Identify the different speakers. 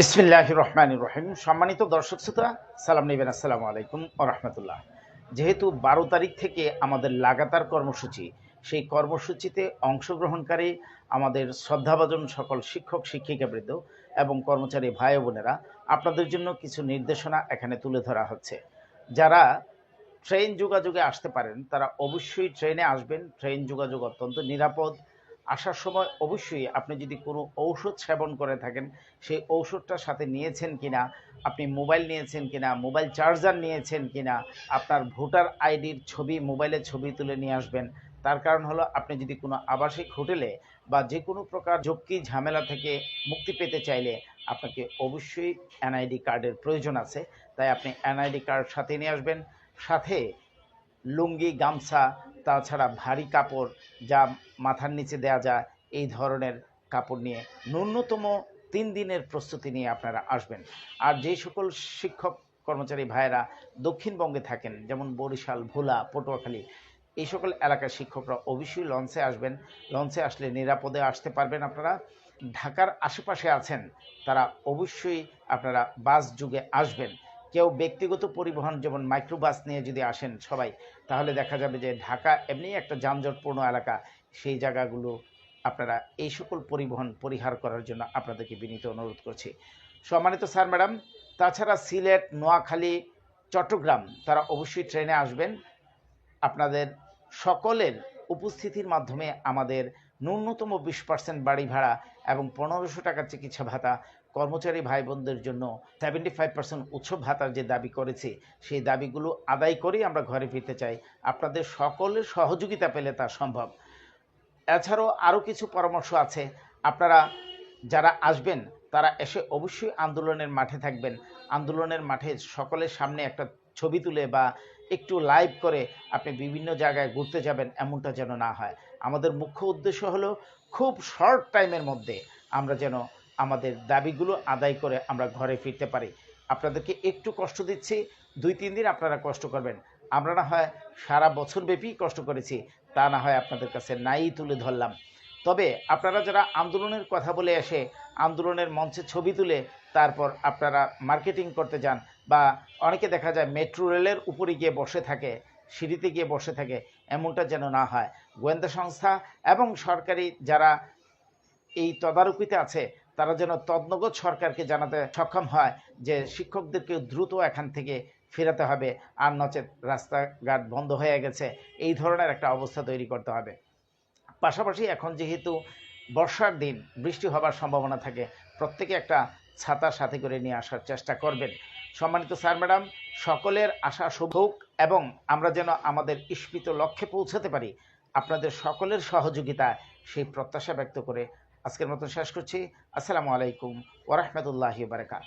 Speaker 1: বিসমিল্লাহ রহমান রহিম। সম্মানিত দর্শক শ্রোতা, সালাম নেবেন, আসসালামু আলাইকুম রহমতুল্লাহ। যেহেতু বারো তারিখ থেকে আমাদের লাগাতার কর্মসূচি, সেই কর্মসূচিতে অংশগ্রহণকারী আমাদের শ্রদ্ধাভাজন সকল শিক্ষক শিক্ষিকাবৃন্দ এবং কর্মচারী ভাই বোনেরা, আপনাদের জন্য কিছু নির্দেশনা এখানে তুলে ধরা হচ্ছে। যারা ট্রেন যোগাযোগে আসতে পারেন, তারা অবশ্যই ট্রেনে আসবেন। ট্রেন যোগাযোগ অত্যন্ত নিরাপদ আসার সময় অবশ্যই আপনি যদি কোনো ঔষধ সেবন করে থাকেন, সেই ঔষধটা সাথে নিয়েছেন কিনা, আপনি মোবাইল নিয়েছেন কিনা, মোবাইল চার্জার নিয়েছেন কিনা, আপনার ভোটার আইডির ছবি মোবাইলের ছবি তুলে নিয়ে আসবেন। তার কারণ হলো আপনি যদি কোনো আবাসিক হোটেলে বা যে কোনো প্রকার ঝক্কি ঝামেলা থেকে মুক্তি পেতে চাইলে আপনাকে অবশ্যই এনআইডি কার্ডের প্রয়োজন আছে। তাই আপনি এনআইডি কার্ড সাথে নিয়ে আসবেন। সাথে লুঙ্গি, গামছা, তাছাড়া ভারী কাপড় যা মাথার নিচে দেওয়া যায়, এই ধরনের কাপড় নিয়ে ন্যূনতম তিন দিনের প্রস্তুতি নিয়ে আপনারা আসবেন। আর যে সকল শিক্ষক কর্মচারী ভাইয়েরা দক্ষিণবঙ্গে থাকেন, যেমন বরিশাল, ভোলা, পটুয়াখালী, এই সকল এলাকার শিক্ষকরা অবশ্যই লঞ্চে আসবেন। লঞ্চে আসলে নিরাপদে আসতে পারবেন আপনারা। ঢাকার আশেপাশে আছেন, তারা অবশ্যই আপনারা বাস যুগে আসবেন। কেউ ব্যক্তিগত পরিবহন যেমন মাইক্রোবাস নিয়ে যদি আসেন সবাই, তাহলে দেখা যাবে যে ঢাকা এমনিই একটা যানজটপূর্ণ এলাকা। সেই জায়গাগুলো আপনারা এই সকল পরিবহন পরিহার করার জন্য আপনাদেরকে বিনীত অনুরোধ করছি। সম্মানিত স্যার, ম্যাডাম, তাছাড়া সিলেট, নোয়াখালী, চট্টগ্রাম, তারা অবশ্যই ট্রেনে আসবেন। আপনাদের সকলের উপস্থিতির মাধ্যমে আমাদের ন্যূনতম বিশ পার্সেন্ট বাড়ি ভাড়া এবং পনেরোশো টাকার চিকিৎসা ভাতা কর্মচারী ভাই বোনদের জন্য সেভেন্টি ফাইভ পার্সেন্ট উৎসব ভাতার যে দাবি করেছে, সেই দাবিগুলো আদায় করেই আমরা ঘরে ফিরতে চাই। আপনাদের সকলের সহযোগিতা পেলে তা সম্ভব। এছাড়াও আরও কিছু পরামর্শ আছে। আপনারা যারা আসবেন তারা এসে অবশ্যই আন্দোলনের মাঠে থাকবেন। আন্দোলনের মাঠে সকলের সামনে একটা ছবি তুলে বা একটু লাইভ করে আপনি বিভিন্ন জায়গায় ঘুরতে যাবেন, এমনটা যেন না হয়। আমাদের মুখ্য উদ্দেশ্য হলো খুব শর্ট টাইমের মধ্যে আমরা যেন আমাদের দাবিগুলো আদায় করে আমরা ঘরে ফিরতে পারি। আপনাদেরকে একটু কষ্ট দিচ্ছি, দুই তিন দিন আপনারা কষ্ট করবেন। আমরা না হয় সারা বছর ব্যাপী কষ্ট করেছি, তা না হয় আপনাদের কাছে নাই তুলে ধরলাম। তবে আপনারা যারা আন্দোলনের কথা বলে এসে আন্দোলনের মঞ্চে ছবি তুলে তারপর আপনারা মার্কেটিং করতে যান বা অনেকে দেখা যায় মেট্রো রেলের উপরে গিয়ে বসে থাকে, সিঁড়িতে গিয়ে বসে থাকে, এমনটা যেন না হয়। গোয়েন্দা সংস্থা এবং সরকারি যারা এই তদারকিতে আছে, তারা যেন তদনগত সরকারকে জানাতে সক্ষম হয় যে শিক্ষকদেরকে দ্রুত এখান থেকে ফেরাতে হবে, আর নচেত রাস্তাঘাট বন্ধ হয়ে গেছে। এই ধরনের একটা অবস্থা তৈরি করতে হবে। পাশাপাশি এখন যেহেতু বর্ষার দিন, বৃষ্টি হবার সম্ভাবনা থাকে, প্রত্যেকে একটা ছাতা সাথে করে নিয়ে আসার চেষ্টা করবেন। সম্মানিত স্যার, ম্যাডাম, সকলের আশা শুভ হোক এবং আমরা যেন আমাদের ইস্পিত লক্ষ্যে পৌঁছাতে পারি, আপনাদের সকলের সহযোগিতা সেই প্রত্যাশা ব্যক্ত করে আজকের মতন শেষ করছি। আসসালামু আলাইকুম ওরহমতুল্লাহি বারকাত